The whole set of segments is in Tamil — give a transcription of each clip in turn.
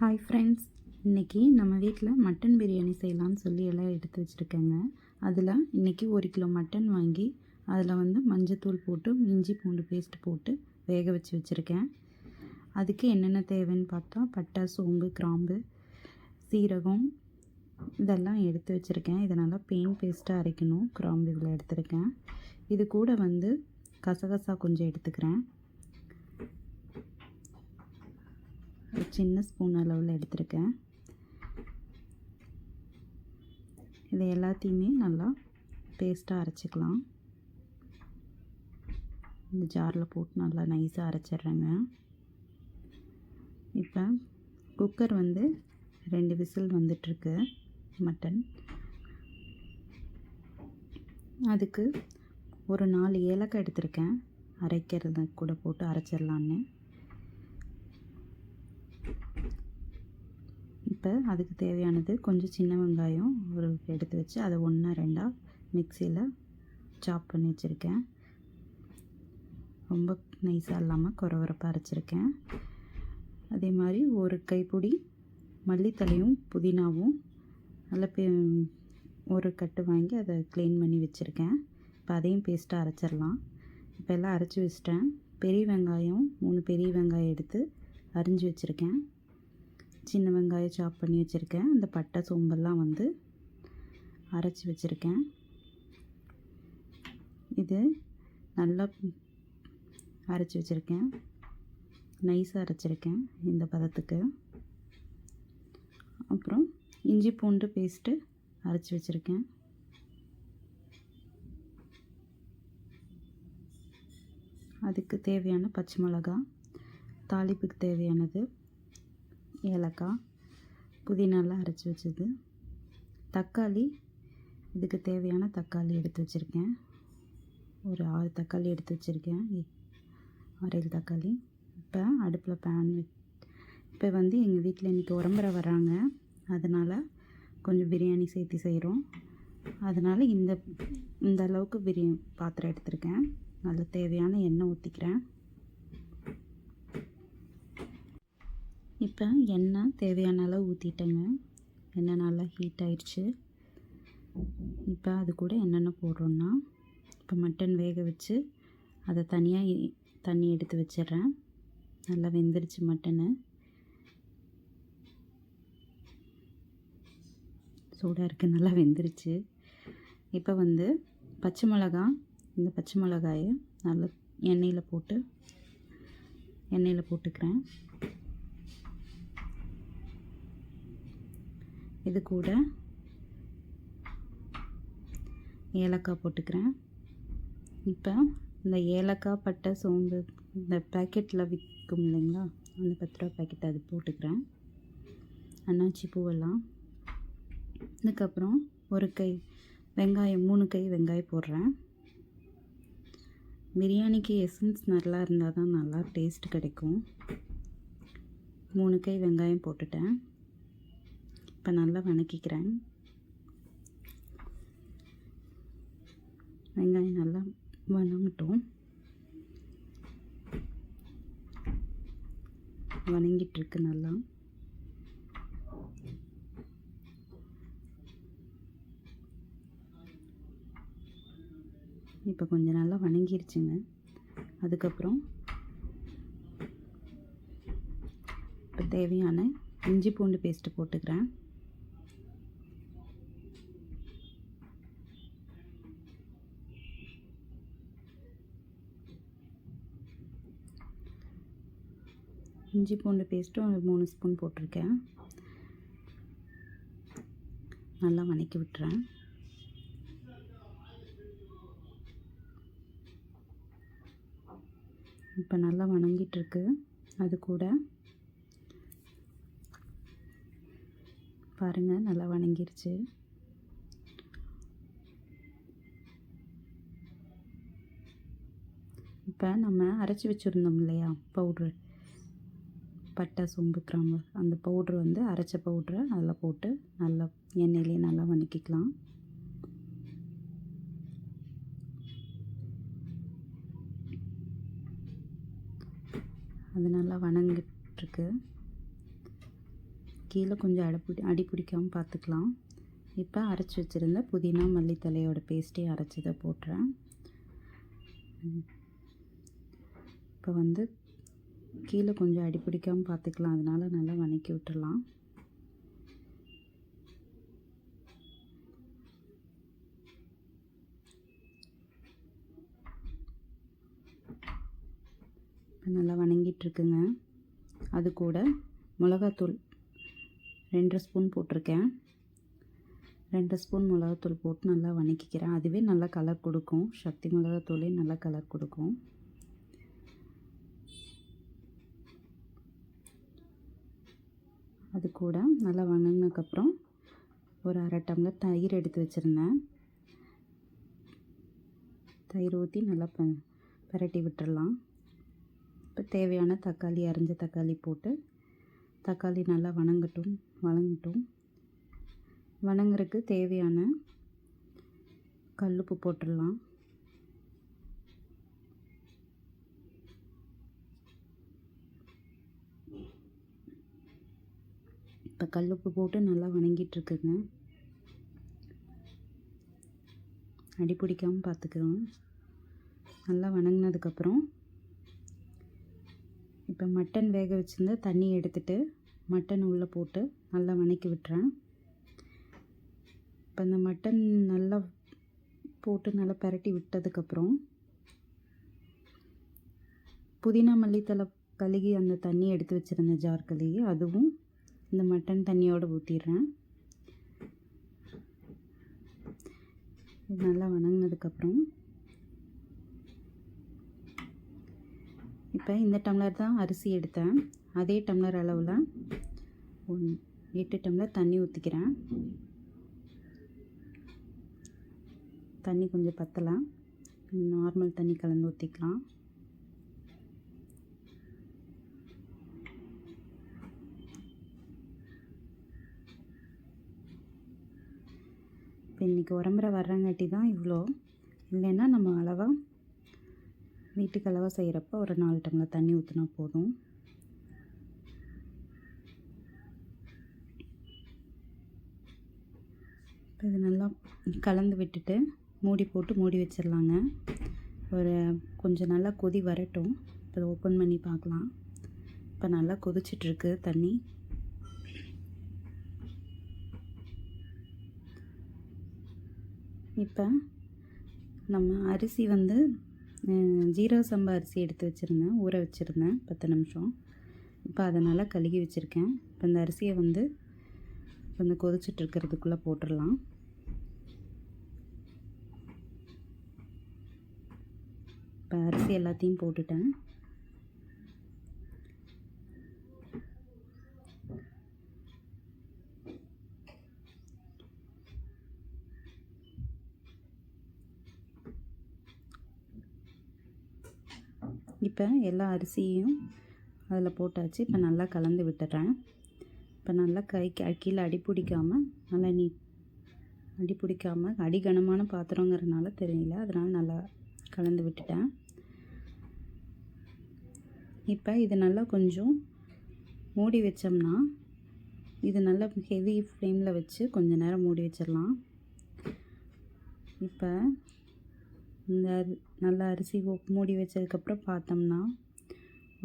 ஹாய் ஃப்ரெண்ட்ஸ் இன்றைக்கி நம்ம வீட்டில் மட்டன் பிரியாணி செய்யலாம்னு சொல்லி எல்லாம் எடுத்து வச்சுருக்கேங்க. அதில் இன்றைக்கி ஒரு கிலோ மட்டன் வாங்கி அதில் வந்து மஞ்சத்தூள் போட்டு இஞ்சி பூண்டு பேஸ்ட் போட்டு வேக வச்சு வச்சுருக்கேன். அதுக்கு என்னென்ன தேவைன்னு பார்த்தா பட்டை சோம்பு கிராம்பு சீரகம் இதெல்லாம் எடுத்து வச்சுருக்கேன். இதை நல்லா பெயின் பேஸ்ட்டாக அரைக்கணும். கிராம்பு இதில் எடுத்திருக்கேன். இது கூட வந்து கசகசா கொஞ்சம் எடுத்துக்கிறேன். ஒரு சின்ன ஸ்பூன் அளவில் எடுத்திருக்கேன். இது எல்லாத்தையுமே நல்லா பேஸ்ட்டாக அரைச்சிக்கலாம். இந்த ஜாரில் போட்டு நல்லா நைஸாக அரைச்சிட்றேங்க. இப்போ குக்கர் வந்து ரெண்டு விசில் வந்துட்டுருக்கு மட்டன் அதுக்கு ஒரு நாலு ஏலக்காய் எடுத்திருக்கேன். அரைக்கிறது கூட போட்டு அரைச்சிடலான்னு. இப்போ அதுக்கு தேவையானது கொஞ்சம் சின்ன வெங்காயம் ஒரு எடுத்து வச்சு அதை ஒன்றா ரெண்டாக மிக்சியில் சாப் பண்ணி வச்சுருக்கேன். ரொம்ப நைஸாக இல்லாமல் குறவரப்பாக அரைச்சிருக்கேன். அதே மாதிரி ஒரு கைப்பொடி மல்லித்தலையும் புதினாவும் நல்லா பே ஒரு கட்டு வாங்கி அதை க்ளீன் பண்ணி வச்சுருக்கேன். இப்போ அதையும் பேஸ்ட்டாக அரைச்சிடலாம். இப்போ எல்லாம் அரைச்சி வச்சிட்டேன். பெரிய வெங்காயம் மூணு பெரிய வெங்காயம் எடுத்து அரிஞ்சு வச்சுருக்கேன். சின்ன வெங்காயம் சாப் பண்ணி வச்சுருக்கேன். அந்த பட்டை சோம்பெல்லாம் வந்து அரைச்சி வச்சுருக்கேன். இது நல்லா அரைச்சி வச்சுருக்கேன். நைஸாக அரைச்சிருக்கேன் இந்த பதத்துக்கு. அப்புறம் இஞ்சி பூண்டு பேஸ்ட்டு அரைச்சி வச்சுருக்கேன். அதுக்கு தேவையான பச்சை மிளகா தாளிப்புக்கு தேவையானது ஏலக்காய் புதினாலாம் அரைச்சி வச்சது. தக்காளி இதுக்கு தேவையான தக்காளி எடுத்து வச்சுருக்கேன். ஒரு ஆறு தக்காளி எடுத்து வச்சுருக்கேன். ஆறேழு தக்காளி. இப்போ அடுப்பில் பேன் இப்போ வந்து எங்கள் வீட்டில் இன்றைக்கி உரம்பரை வராங்க. அதனால் கொஞ்சம் பிரியாணி சேர்த்து செய்கிறோம். அதனால் இந்த இந்த அளவுக்கு பிரியாணி பாத்திரம் எடுத்திருக்கேன். நல்ல தேவையான எண்ணெய் ஊற்றிக்கிறேன். இப்போ எண்ணெய் தேவையான அளவு ஊற்றிட்டேங்க எண்ணெய் நல்லா ஹீட் ஆயிடுச்சு. இப்போ அது கூட என்னென்ன போடுறோன்னா இப்போ மட்டன் வேக வச்சு அதை தனியாக தண்ணி எடுத்து வச்சிடுறேன். நல்லா வெந்துருச்சு மட்டனு சூடாக இருக்குது நல்லா வெந்துருச்சு. இப்போ வந்து பச்சை மிளகா இந்த பச்சை மிளகாயை நல்லா எண்ணெயில் போட்டு எண்ணெயில் போட்டுக்கிறேன். இது கூட ஏலக்காய் போட்டுக்கிறேன். இப்போ இந்த ஏலக்காய் பட்டை சோம்பு இந்த பேக்கெட்டில் விற்கும் இல்லைங்களா? அந்த பத்து ரூபா பேக்கெட் அது போட்டுக்கிறேன். அன்னாச்சி பூவெல்லாம். இதுக்கப்புறம் ஒரு கை வெங்காயம் மூணு கை வெங்காயம் போடுறேன். பிரியாணிக்கு எசன்ஸ் நல்லா இருந்தால் தான் நல்லா டேஸ்ட் கிடைக்கும். மூணு கை வெங்காயம் போட்டுட்டேன். இப்போ நல்லா வணக்கிக்கிறேன். வெங்காயம் நல்லா வணங்கட்டும். வணங்கிட்டுருக்கு நல்லா. இப்போ கொஞ்சம் நல்லா வணங்கிருச்சுங்க. அதுக்கப்புறம் இப்போ தேவையான இஞ்சி பூண்டு பேஸ்ட்டு போட்டுக்கிறேன். இஞ்சி பூண்டு பேஸ்ட்டும் ஒரு மூணு ஸ்பூன் போட்டிருக்கேன். நல்லா வணக்கி விட்டுறேன். இப்போ நல்லா வணங்கிட்டுருக்கு. அது கூட பாருங்கள் நல்லா வணங்கிருச்சு. இப்போ நம்ம அரைச்சி வச்சுருந்தோம் இல்லையா பவுட்ரு? பட்டை சோம்பு கிராம்பு அந்த பவுட்ரு வந்து அரைச்ச பவுட்ரை அதில் போட்டு நல்லா எண்ணெயிலே நல்லா வணக்கிக்கலாம். அது நல்லா வணங்கிட்டுருக்கு. கீழே கொஞ்சம் அடப்பிடி அடி பிடிக்காமல் பார்த்துக்கலாம் இப்போ அரைச்சி வச்சுருந்த புதினா மல்லித்தலையோட பேஸ்ட்டையும் அரைச்சதை போட்டுறேன். இப்போ வந்து கீழே கொஞ்சம் அடி பிடிக்காமல் பார்த்துக்கலாம். அதனால் நல்லா வணக்கி விட்டுடலாம் நல்லா வணங்கிட்டுருக்குங்க அது கூட மிளகாத்தூள் ரெண்டு ஸ்பூன் போட்டிருக்கேன். ரெண்டு ஸ்பூன் மிளகாத்தூள் போட்டு நல்லா வணக்கிக்கிறேன். அதுவே நல்லா கலர் கொடுக்கும். சக்தி மிளகாத்தூளே நல்லா கலர் கொடுக்கும் அது கூட நல்லா வணங்கினதுக்கப்புறம் ஒரு அரை டம்ளர் தயிர் எடுத்து வச்சுருந்தேன். தயிர் ஊற்றி நல்லா ப பரட்டி விட்டுறலாம். இப்போ தேவையான தக்காளி அரைஞ்ச தக்காளி போட்டு தக்காளி நல்லா வணங்கட்டும் வணங்கட்டும். வணங்குறதுக்கு தேவையான கல்லுப்பு போட்டுடலாம் இப்போ கல்லுப்பு போட்டு நல்லா வணங்கிட்டுருக்குங்க. அடி பிடிக்காமல் பார்த்துக்கிறோம். நல்லா வணங்கினதுக்கப்புறம் இப்போ மட்டன் வேக வச்சுருந்த தண்ணி எடுத்துட்டு மட்டன் உள்ளே போட்டு நல்லா வணக்கி விட்டுறேன். இப்போ இந்த மட்டன் நல்லா போட்டு நல்லா பரட்டி விட்டதுக்கப்புறம் புதினா மல்லித்தலை கழுகி அந்த தண்ணி எடுத்து வச்சுருந்த ஜார் கழுகி அதுவும் இந்த மட்டன் தண்ணியோடு ஊற்றிடுறேன் இது நல்லா வணங்கினதுக்கப்புறம் இப்போ இந்த டம்ளர் தான் அரிசி எடுத்தேன். அதே டம்ளர் அளவில் ஒன் எட்டு டம்ளர் தண்ணி ஊற்றிக்கிறேன் தண்ணி கொஞ்சம் பற்றலாம் நார்மல் தண்ணி கலந்து ஊற்றிக்கலாம் இப்போ இன்றைக்கி உரம்புற வர்றங்காட்டி தான் இவ்வளோ. இல்லைன்னா நம்ம அளவாக வீட்டுக்கு அளவாக செய்கிறப்ப ஒரு நாலு டம்ளர் தண்ணி ஊற்றினா போதும். இப்போ இது நல்லா கலந்து விட்டுட்டு மூடி போட்டு மூடி வச்சிடலாங்க. ஒரு கொஞ்சம் நல்லா கொதி வரட்டும். இப்போ ஓப்பன் பண்ணி பார்க்கலாம். இப்போ நல்லா கொதிச்சிட்ருக்கு தண்ணி. இப்போ நம்ம அரிசி வந்து ஜீரக சம்பா அரிசி எடுத்து வச்சுருந்தேன். ஊற வச்சுருந்தேன். பத்து நிமிஷம். இப்போ அதை நல்லா கழுகி வச்சுருக்கேன். இப்போ இந்த அரிசியை வந்து இந்த கொதிச்சிட்ருக்கிறதுக்குள்ளே போட்டுடலாம். இப்போ அரிசி எல்லாத்தையும் போட்டுட்டேன். இப்போ எல்லா அரிசியும் அதில் போட்டாச்சு. இப்போ நல்லா கலந்து விட்டுறேன். இப்போ நல்லா கை கீழே அடி பிடிக்காமல் நல்லா நீ அடி பிடிக்காமல் அடி கனமான பாத்திரங்கிறதுனால தெரியல. அதனால் நல்லா கலந்து விட்டுட்டேன். இப்போ இது நல்லா கொஞ்சம் மூடி வச்சோம்னா இது நல்லா ஹெவி ஃப்ளேமில் வச்சு கொஞ்சம் நேரம் மூடி வச்சிடலாம். இப்போ இந்த நல்லா அரிசி மூடி வச்சதுக்கப்புறம் பார்த்தோம்னா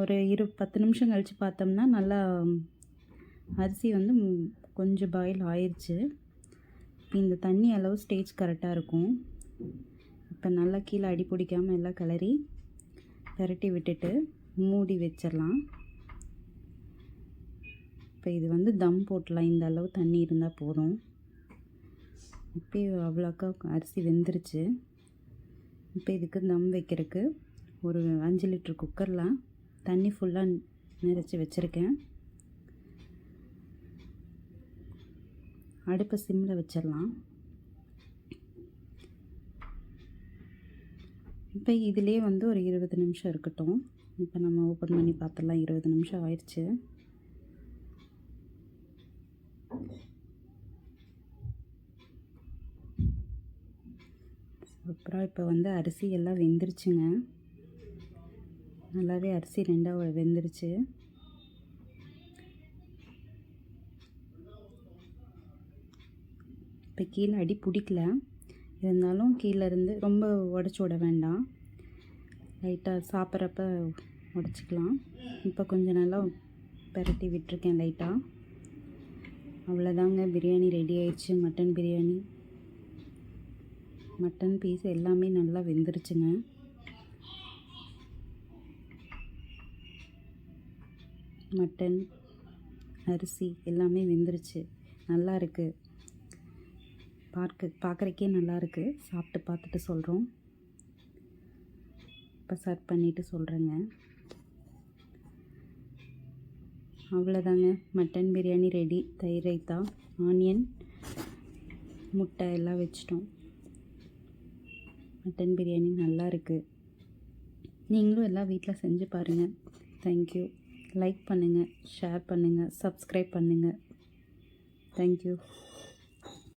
ஒரு இரு பத்து நிமிஷம் கழித்து பார்த்தோம்னா நல்லா அரிசி வந்து கொஞ்சம் பாயில் ஆயிடுச்சு இந்த தண்ணி அளவு ஸ்டேஜ் கரெக்டாக இருக்கும். இப்போ நல்லா கீழே அடி பிடிக்காமல் எல்லாம் கிளறி பெரட்டி விட்டுட்டு மூடி வச்சிடலாம். இப்போ இது வந்து தம் போட்டலாம். இந்த அளவு தண்ணி இருந்தால் போதும். இப்போ அவ்வளோக்கா அரிசி வெந்துருச்சு. இப்போ இதுக்கு தம் வைக்கிறதுக்கு ஒரு அஞ்சு லிட்ரு குக்கரில் தண்ணி ஃபுல்லாக நிறச்சி வச்சுருக்கேன். அடுப்பை சிம்மில் வச்சிடலாம். இப்போ இதிலே வந்து ஒரு இருபது நிமிஷம் இருக்கட்டும். இப்போ நம்ம ஓப்பன் பண்ணி பார்த்துடலாம். இருபது நிமிஷம் ஆயிடுச்சு. அப்புறம் இப்போ வந்து அரிசி எல்லாம் வெந்துருச்சுங்க. நல்லாவே அரிசி ரெண்டாக வெந்துருச்சு. இப்போ கீழே அடி பிடிக்கல. இருந்தாலும் கீழே இருந்து ரொம்ப உடச்சி விட வேண்டாம். லைட்டாக சாப்பிட்றப்ப உடச்சிக்கலாம். இப்போ கொஞ்சம் நல்லா பரட்டி விட்டுருக்கேன் லைட்டாக அவ்வளோதாங்க. பிரியாணி ரெடி ஆயிடுச்சு. மட்டன் பிரியாணி. மட்டன் பீஸ் எல்லாமே நல்லா வெந்துருச்சுங்க. மட்டன் அரிசி எல்லாமே வெந்துருச்சு. நல்லா இருக்குது பார்க்க பார்க்குறக்கே நல்லா இருக்குது சாப்பிட்டு பார்த்துட்டு சொல்கிறோம் இப்போ சர்வ் பண்ணிவிட்டு சொல்கிறேங்க அவ்வளோதாங்க. Mutton biryani ready. தயிர் ரைத்தா ஆனியன் முட்டை எல்லாம் வச்சிட்டோம். மட்டன் பிரியாணி நல்லா இருக்குது நீங்களும் எல்லாம் வீட்டில் செஞ்சு பாருங்கள் தேங்க்யூ லைக் பண்ணுங்கள் ஷேர் பண்ணுங்கள் சப்ஸ்கிரைப் பண்ணுங்கள் தேங்க்யூ